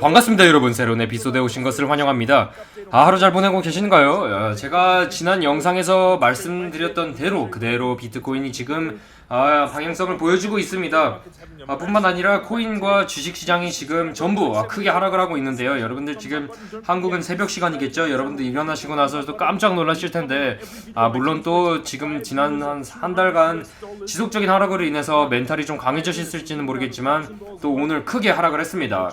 반갑습니다 여러분 새로운 에피소드에 오신 것을 환영합니다 아 하루 잘 보내고 계신가요? 어, 제가 지난 영상에서 말씀드렸던 대로 그대로 비트코인이 지금 아, 방향성을 보여주고 있습니다. 아, 뿐만 아니라 코인과 주식시장이 지금 전부 아, 크게 하락을 하고 있는데요. 여러분들 지금 한국은 새벽 시간이겠죠? 여러분들 일어나시고 나서도 깜짝 놀라실 텐데 아 물론 또 지금 지난 한 한 달간 지속적인 하락으로 인해서 멘탈이 좀 강해지셨을지는 모르겠지만 또 오늘 크게 하락을 했습니다.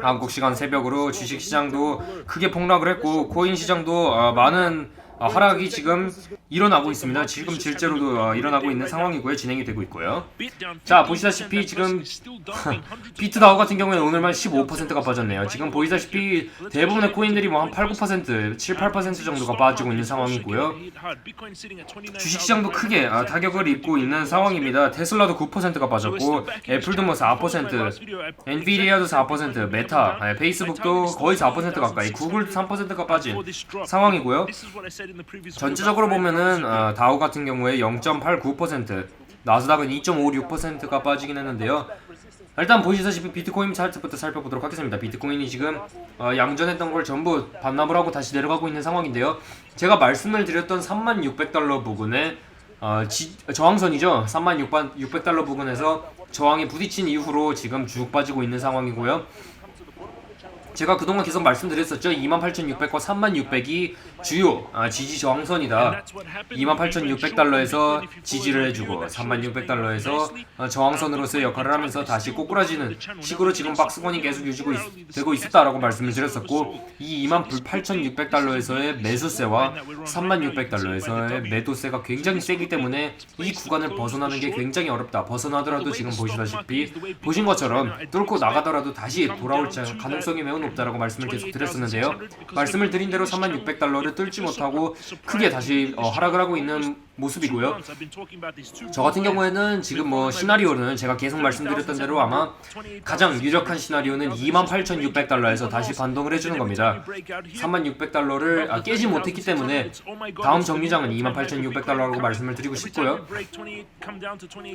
한국 시간 새벽으로 주식 시장도 크게 폭락을 했고 코인 시장도 아, 많은 아, 하락이 지금 일어나고 있습니다. 지금 실제로도 아, 일어나고 있는 상황이고요. 진행이 되고 있고요. 자 보시다시피 지금 비트다우 같은 경우에는 오늘만 15%가 빠졌네요. 지금 보시다시피 대부분의 코인들이 뭐 한 8, 9%, 7, 8% 정도가 빠지고 있는 상황이고요. 주식시장도 크게 아, 타격을 입고 있는 상황입니다. 테슬라도 9%가 빠졌고 애플도 뭐 4%, 엔비디아도 4%, 메타, 아, 페이스북도 거의 4% 가까이, 구글도 3%가 빠진 상황이고요. 전체적으로 보면은 어, 다우 같은 경우에 0.89%, 나스닥은 2.56%가 빠지긴 했는데요. 일단 보시다시피 비트코인 차트부터 살펴보도록 하겠습니다. 비트코인이 지금 어, 양전했던 걸 전부 반납을 하고 다시 내려가고 있는 상황인데요. 제가 말씀을 드렸던 3600달러 부근에 어, 지, 저항선이죠. 3600달러 부근에서 저항에 부딪힌 이후로 지금 쭉 빠지고 있는 상황이고요. 제가 그동안 계속 말씀드렸었죠. 28,600과 3600이 주요 아, 지지 저항선이다. 28,600달러에서 지지를 해주고 3600달러에서 어, 저항선으로서의 역할을 하면서 다시 꼬꾸라지는 식으로 지금 박스권이 계속 유지고 있, 되고 있었다라고 말씀을 드렸었고 이 28,600달러에서의 매수세와 3600달러에서의 매도세가 굉장히 세기 때문에 이 구간을 벗어나는 게 굉장히 어렵다. 벗어나더라도 지금 보시다시피 보신 것처럼 뚫고 나가더라도 다시 돌아올 가능성이 매우 높다라고 말씀을 계속 드렸었는데요. 말씀을 드린 대로 3600달러를 뚫지 못하고 크게 다시 어, 하락을 하고 있는 모습이고요. 저 같은 경우에는 지금 뭐 시나리오는 제가 계속 말씀드렸던 대로 아마 가장 유력한 시나리오는 28,600달러에서 다시 반동을 해주는 겁니다. 3,600달러를 아, 깨지 못했기 때문에 다음 정류장은 28,600달러라고 말씀을 드리고 싶고요.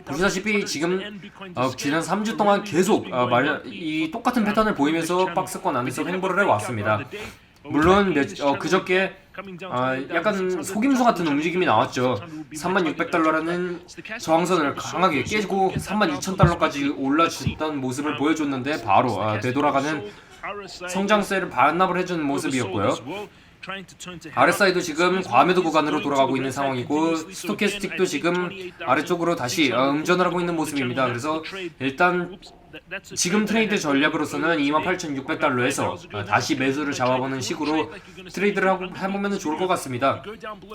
보시다시피 지금 어, 지난 3주 동안 계속 어, 말, 이 똑같은 패턴을 보이면서 박스권 안에서 횡보를 해왔습니다. 물론 몇, 어, 그저께 아, 약간 속임수 같은 움직임이 나왔죠. 3600달러라는 저항선을 강하게 깨고 32,000달러까지 올라주던 모습을 보여줬는데 바로 아, 되돌아가는 성장세를 반납을 해준 모습이었고요. RSI도 지금 과매도 구간으로 돌아가고 있는 상황이고 스토캐스틱도 지금 아래쪽으로 다시 어, 음전을 하고 있는 모습입니다. 그래서 일단 지금 트레이드 전략으로서는 28,600달러 에서 어, 다시 매수를 잡아보는 식으로 트레이드를 해보면 좋을 것 같습니다.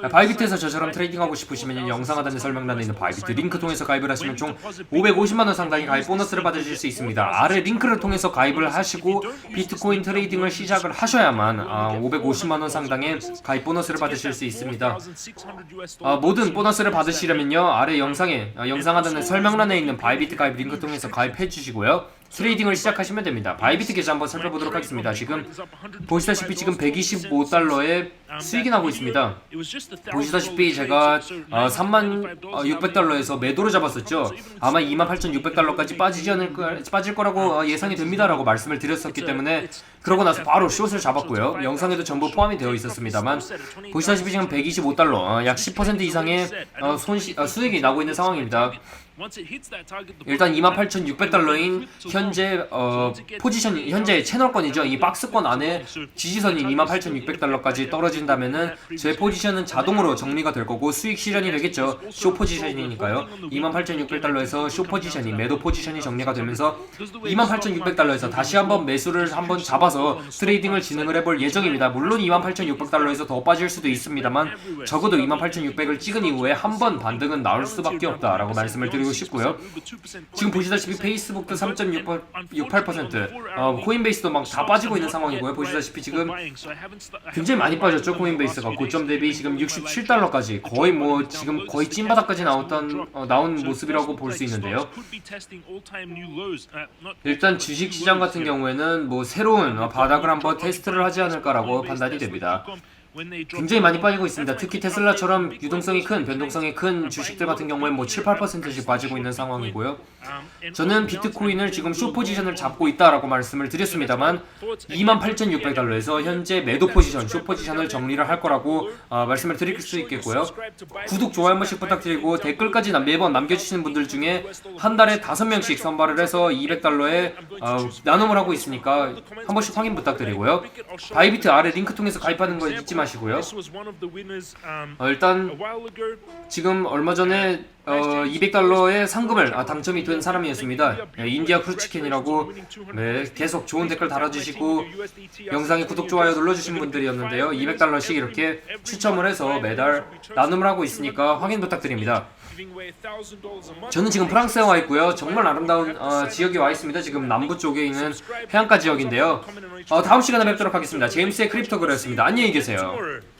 아, 바이비트에서 저처럼 트레이딩하고 싶으시면 영상 하단의 설명란에 있는 바이비트 링크 통해서 가입을 하시면 총 550만원 상당의 가입 보너스를 받으실 수 있습니다. 아래 링크를 통해서 가입을 하시고 비트코인 트레이딩을 시작을 하셔야만 550만원 상당의 가입 보너스를 받으실 수 있습니다. 아, 모든 보너스를 받으시려면요 아래 영상에 아, 영상 하단의 설명란에 있는 바이비트 가입 링크 통해서 가입해 주시고요. know 트레이딩을 시작하시면 됩니다. 바이비트 계좌 한번 살펴보도록 하겠습니다. 지금 보시다시피 지금 125달러에 수익이 나고 있습니다. 보시다시피 제가 어, 3만 어, 600달러에서 매도를 잡았었죠. 아마 28,600달러까지 빠지지 않을 거, 빠질 거라고 어, 예상이 됩니다라고 말씀을 드렸었기 때문에 그러고 나서 바로 숏을 잡았고요. 영상에도 전부 포함이 되어 있었습니다만 보시다시피 지금 125달러 어, 약10% 이상의 어, 어, 수익이 나고 있는 상황입니다. 일단 28,600달러인 현재 어, 포지션 현재 채널권이죠. 이 박스권 안에 지지선인 28,600달러까지 떨어진다면은 제 포지션은 자동으로 정리가 될 거고 수익 실현이 되겠죠. 쇼 포지션이니까요. 28,600달러에서 쇼 포지션이 매도 포지션이 정리가 되면서 28,600달러에서 다시 한번 매수를 한번 잡아서 트레이딩을 진행을 해볼 예정입니다. 물론 28,600달러에서 더 빠질 수도 있습니다만 적어도 28,600을 찍은 이후에 한 번 반등은 나올 수밖에 없다라고 말씀을 드리고 싶고요. 지금 보시다시피 페이스북도 3.68% 어, 코인베이스도 막 다 빠지고 있는 상황이고요. 보시다시피 지금 굉장히 많이 빠졌죠. 코인베이스가 고점 대비 지금 67달러까지 거의 뭐 지금 거의 찐바닥까지 나왔던 어, 나온 모습이라고 볼 수 있는데요. 일단 주식 시장 같은 경우에는 뭐 새로운 어, 바닥을 한번 테스트를 하지 않을까라고 판단이 됩니다. 굉장히 많이 빠지고 있습니다. 특히 테슬라처럼 유동성이 큰, 변동성이 큰 주식들 같은 경우엔 뭐 7, 8%씩 빠지고 있는 상황이고요. 저는 비트코인을 지금 쇼 포지션을 잡고 있다라고 말씀을 드렸습니다만 28,600달러에서 현재 매도 포지션, 쇼 포지션을 정리를 할 거라고 아, 말씀을 드릴 수 있겠고요. 구독, 좋아요 한 번씩 부탁드리고 댓글까지 남- 매번 남겨주시는 분들 중에 한 달에 다섯 명씩 선발을 해서 200달러에 어, 나눔을 하고 있으니까 한 번씩 확인 부탁드리고요. 바이비트 아래 링크 통해서 가입하는 거 잊지 마시고요. 어, 일단 지금 얼마 전에 어, 200달러의 상금을 아, 당첨이 된 사람이었습니다. 네, 인디아 크루치킨이라고 네, 계속 좋은 댓글 달아주시고 영상에 구독, 좋아요 눌러주신 분들이었는데요. 200달러씩 이렇게 추첨을 해서 매달 나눔을 하고 있으니까 확인 부탁드립니다. 저는 지금 프랑스에 와 있고요. 정말 아름다운 어, 지역에 와 있습니다. 지금 남부 쪽에 있는 해안가 지역인데요. 어, 다음 시간에 뵙도록 하겠습니다. 제임스의 크립토그램였습니다. 안녕히 계세요. power